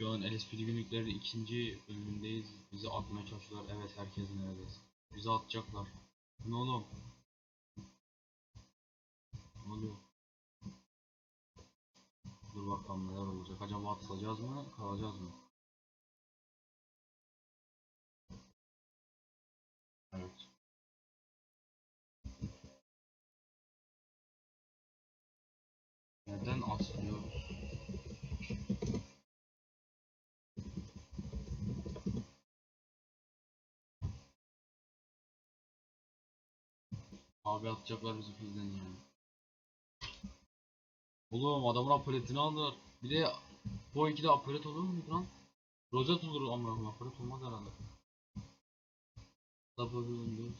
Şu an LSPD günlükleri ikinci bölümündeyiz. Bizi atmaya çalışıyorlar. Evet herkes neredeyiz. Bizi atacaklar. Ne oğlum? Ne oluyor? Dur bakalım neler olacak. Acaba atılacağız mı? Kalacağız mı? Evet. Neden asılıyoruz? Abi atacaklar bizi bizden yani. Oğlum adamın apoletini aldılar. Bir de bu ikide apolet olur mu lan? Rozet olur amına koyayım apolet olmaz herhalde. Tabii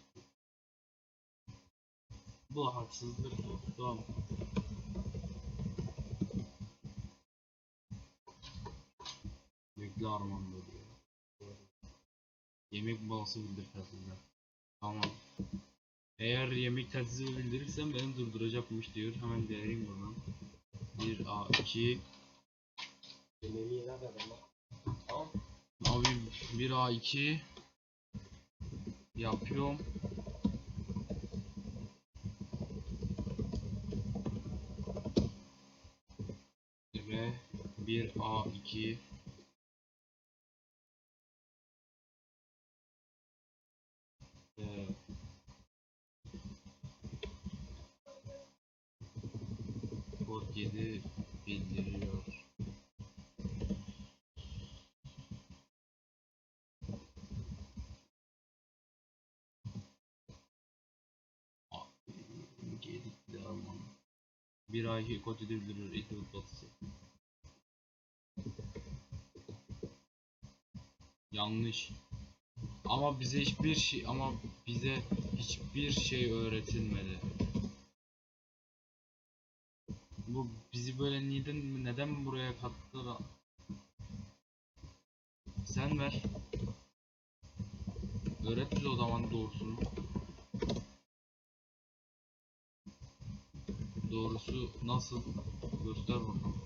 Bu haksızlık dostum. Bekle Armando diyor. Yemek molası bildir telsizden. Tamam. Eğer yemek telsizi bildirirsem beni durduracakmış diyor. Hemen deneyim buradan. 1 A 2 Abi 1 A 2 Yapıyorum. Ve 1 A 2 Bir ay kod 7 bildiriyor. İtibat batısı. Yanlış. Ama bize hiçbir şey ama bize hiçbir şey öğretilmedi. Bu bizi böyle neden neden buraya kattılar? Sen ver. Öğret bize o zaman doğrusunu. Doğrusu nasıl? Göster bakalım.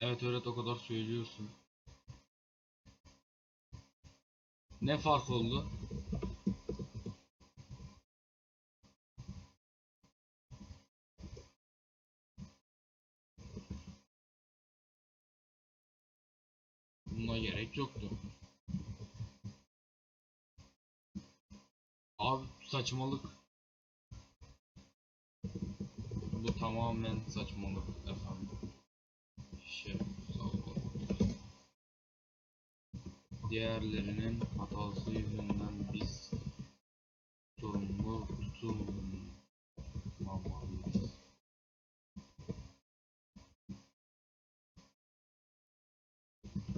Evet öğret o kadar söylüyorsun. Ne fark oldu? Buna gerek yoktu. Abi saçmalık. Bu tamamen saçmalık efendim. Şey. Diğerlerinin hatası yüzünden biz sorumlu tutulmamalıyız.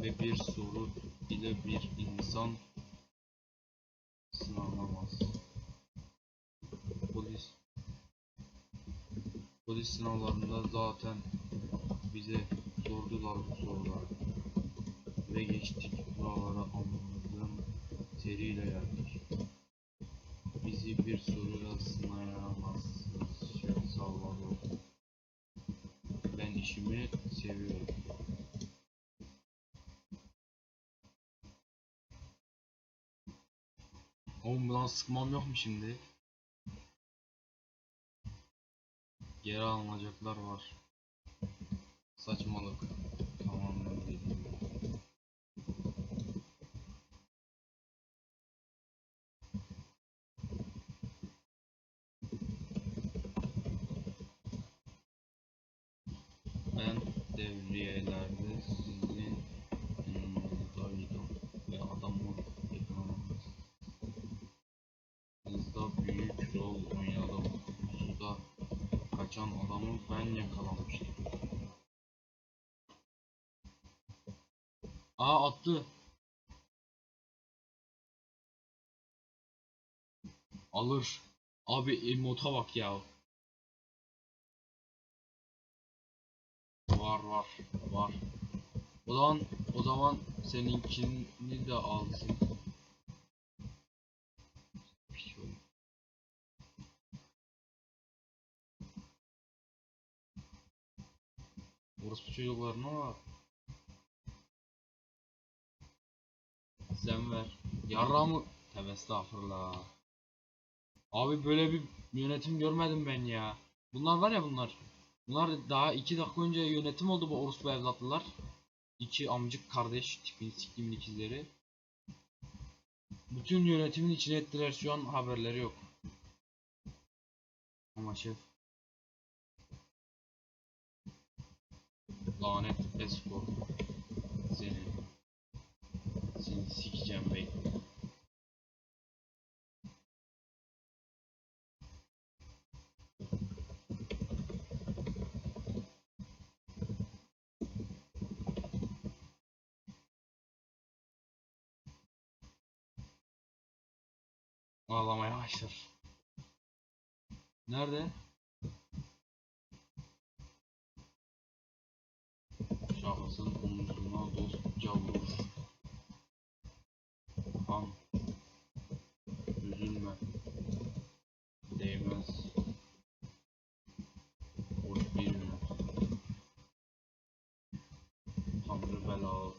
Ve bir soru ile bir insan sınanamaz. Polis Polis sınavlarında zaten bize sordular bu soruları. Ve geçtik buralara anladığım seriyle geldik. Bizi bir soruyla sınayamazsınız. Şey Salvador. Ben işimi seviyorum. Oğlum bundan sıkmam yok mu şimdi? Geri alınacaklar var. Saçmalık. Gibi. Ben devriyelerde sizin yanınızdaydım ve adamı kaçan adamı ben yakalamıştım. Aa attı. Alır. Abi emota bak ya. Var var var. O zaman o zaman seninkini de alsın. Orospu çocuklarına bak. Sen ver. Yarramı. Tövbe estağfurullah. Abi böyle bir yönetim görmedim ben ya. Bunlar var ya bunlar. Bunlar daha iki dakika önce yönetim oldu bu orospu evlatlılar. İki amcık kardeş tipin siktimin ikizleri. Bütün yönetimin içine ettiler şu an haberleri yok. Ama şef. Lanet escort. Seni. Seni sikeceğim bekle. Ağlamaya başlar. Nerede? Şahısın omuzuna dostça vur. Kan. Üzülme. Değmez. Hoş bir gün. Tanrı belaları.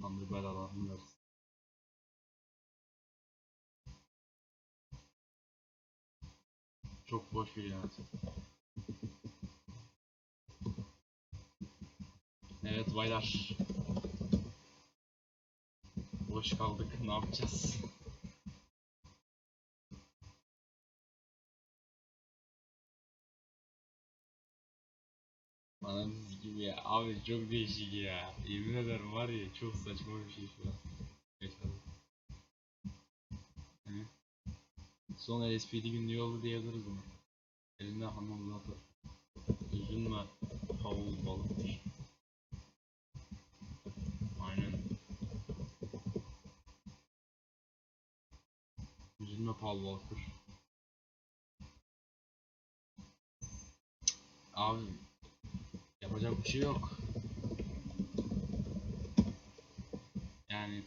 Tanrı belalarını versin. Çok boş bir yönetim. Evet baylar. Boş kaldık. Ne yapacağız? Bana gibi ya. Abi çok değişik ya. Yemin ederim var ya çok saçma bir şey şu an. Yaşadım. Hı? Son LSPD günlüğü oldu diyebiliriz bunu. Elinde hamurunu atar. Üzülme. Havul balıktır. Aynen. Üzülme Paul Walker. Abi yapacak bir şey yok. Yani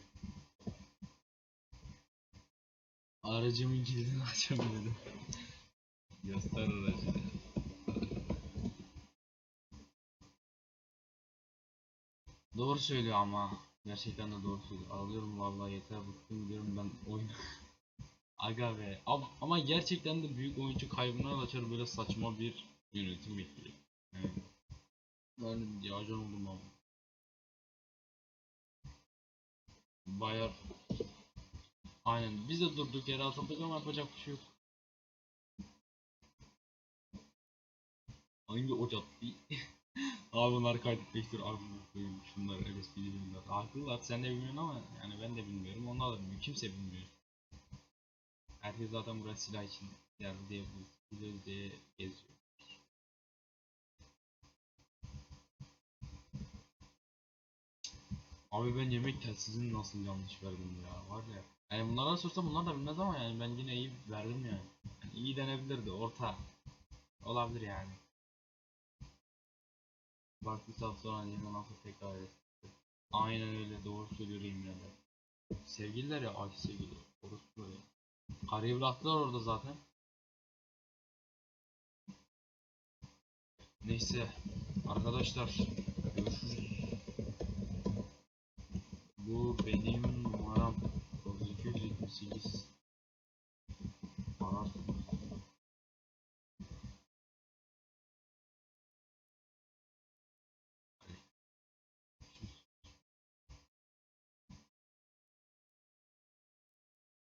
aracımın kilidini açamadım. Göster aracı. Doğru söylüyor ama. Gerçekten de doğru söylüyor. Ağlıyorum vallahi yeter bıktım diyorum ben oyun. Aga be. Ab- ama gerçekten de büyük oyuncu kaybına yol açar böyle saçma bir yönetim bekliyor. Evet. Ben yacan oldum abi. Bayar. Aynen biz de durduk yere atıldık ama yapacak bir şey yok. Hangi o caddeyi? Abi bunlar kaydetmiştir. Abi koyayım şunlar LSP'li bilmiyorlar. Haklılar sen de bilmiyorsun ama yani ben de bilmiyorum. Onlar da bilmiyor. Kimse bilmiyor. Herkes zaten buraya silah için geldi diye bu diye geziyor. Abi ben yemek telsizini nasıl yanlış verdim ya var ya. Yani bunlara sorsam bunlar da bilmez ama yani ben yine iyi verdim yani. yani iyi denebilirdi orta. Olabilir yani. Bak bir saat sonra yine nasıl tekrar etti. Aynen öyle doğru söylüyor İmre'de. Sevgililer ya ay sevgili. Orospu böyle. Karıyı bıraktılar orada zaten. Neyse arkadaşlar görüşürüz. Bu benim.